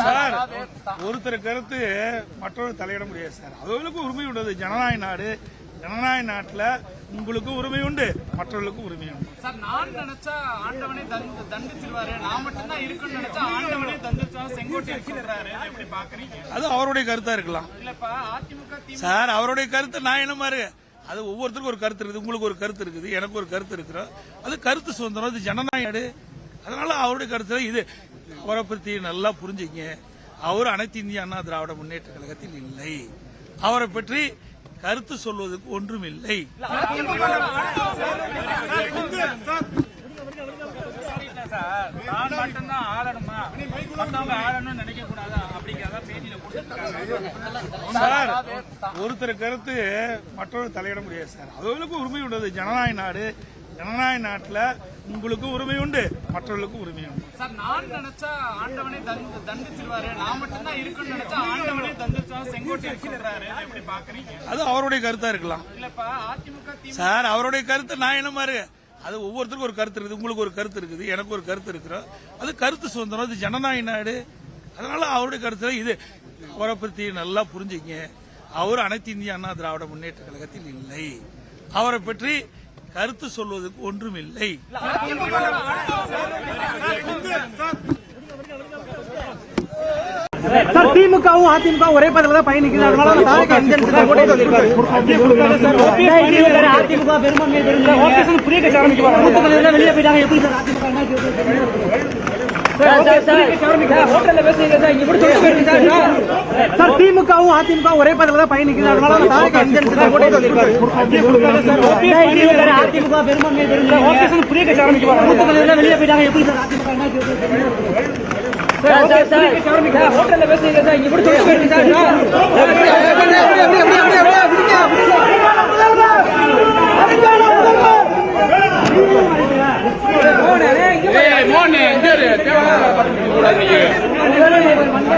Sir ஒருத்தர் கருத்து மற்றொரு தலையிட முடியாது சார். அவர்களுக்கும் உரிமை உண்டு ஜனநாயக நாடு ஜனநாயக நாட்டுல உங்களுக்கும் உரிமை உண்டு மற்றவர்களுக்கும் உரிமை உண்டு. சார் நான் நினைச்சா ஆண்டவனே தண்டு தண்டிச்சிருவாரு. நான் மட்டும்தான் இருக்குன்னு நினைச்சா ஆண்டவனே தண்டிச்சிருவாரு செங்கோட்டை இதை எப்படி பாக்குறீங்க? அது அவருடைய கருத்தா இருக்கலாம். இல்லப்பா அதிமுக திமுக. சார் அவருடைய கருத்து நான் என்ன மாதிரி? அது ஒவ்வொருத்தருக்கும் ஒரு கருத்து இருக்குது உங்களுக்கு ஒரு கருத்து இருக்குது எனக்கு ஒரு கருத்து இருக்கிறோம். அது கருத்து சுதந்திரம் அது ஜனநாயடு அதனால அவருடைய கருத்துல இது அவரை பத்தி நல்லா புரிஞ்சுங்க. அவர் அனைத்து இந்திய அண்ணா திராவிட முன்னேற்ற கழகத்தில் இல்லை. அவரை பற்றி கருத்து சொல்வதற்கு ஒன்றும் இல்லை. நான் மட்டும்தான் ஆளணுமா? மற்றவங்க ஆளணும்னு நினைக்க கூடாதா அப்படிங்கிறத சார் ஒருத்தர் கருத்து மற்றொரு தலையிட முடியாது சார். அவர்களுக்கும் உரிமை உண்டு ஜனநாயக நாடு ஜனநாயக நாட்டுல உங்களுக்கும் உரிமை உண்டு மற்றவர்களுக்கும் உரிமை உண்டு. சார் நான் நினைச்சா ஆண்டவனே தண்டு தண்டிச்சிருவாரு. நான் மட்டும்தான் இருக்குன்னு நினைச்சா ஆண்டவனே தண்டிச்சிருவாரு செங்கோட்டை இதை எப்படி பாக்குறீங்க? அது அவருடைய கருத்தா இருக்கலாம். இல்லப்பா அதிமுக திமுக. சார் அவருடைய கருத்து நான் என்ன மாதிரி? அது ஒவ்வொருத்தருக்கும் ஒரு கருத்து இருக்குது. உங்களுக்கு ஒரு கருத்து இருக்குது. எனக்கு ஒரு கருத்து இருக்கிறோம் அது கருத்து சுதந்திரம். அது ஜனநாயக நாடு. அதனால அவருடைய கருத்துல இது அவரை பத்தி நல்லா புரிஞ்சுங்க அவர் அனைத்து இந்திய அண்ணா திராவிட முன்னேற்ற கழகத்தில் இல்லை அவரை பற்றி கருத்து சொல்வதற்கு ஒன்றும் இல்லை திமுகவும் அதிமுக ஒரே பதில தான் பயணிக்குது அதனால அதிமுக பெரும்பான்மை வெளியே போயிட்டாங்க எப்படி சார் அதிமுக சார் திமுகவும் அதிமுகவும் ஒரே பதவியில தான் பயணிக்குது அதனால அதிமுக பெரும்பான்மை வெளியே போயிட்டாங்க எப்படி சார் அதிமுக என்ன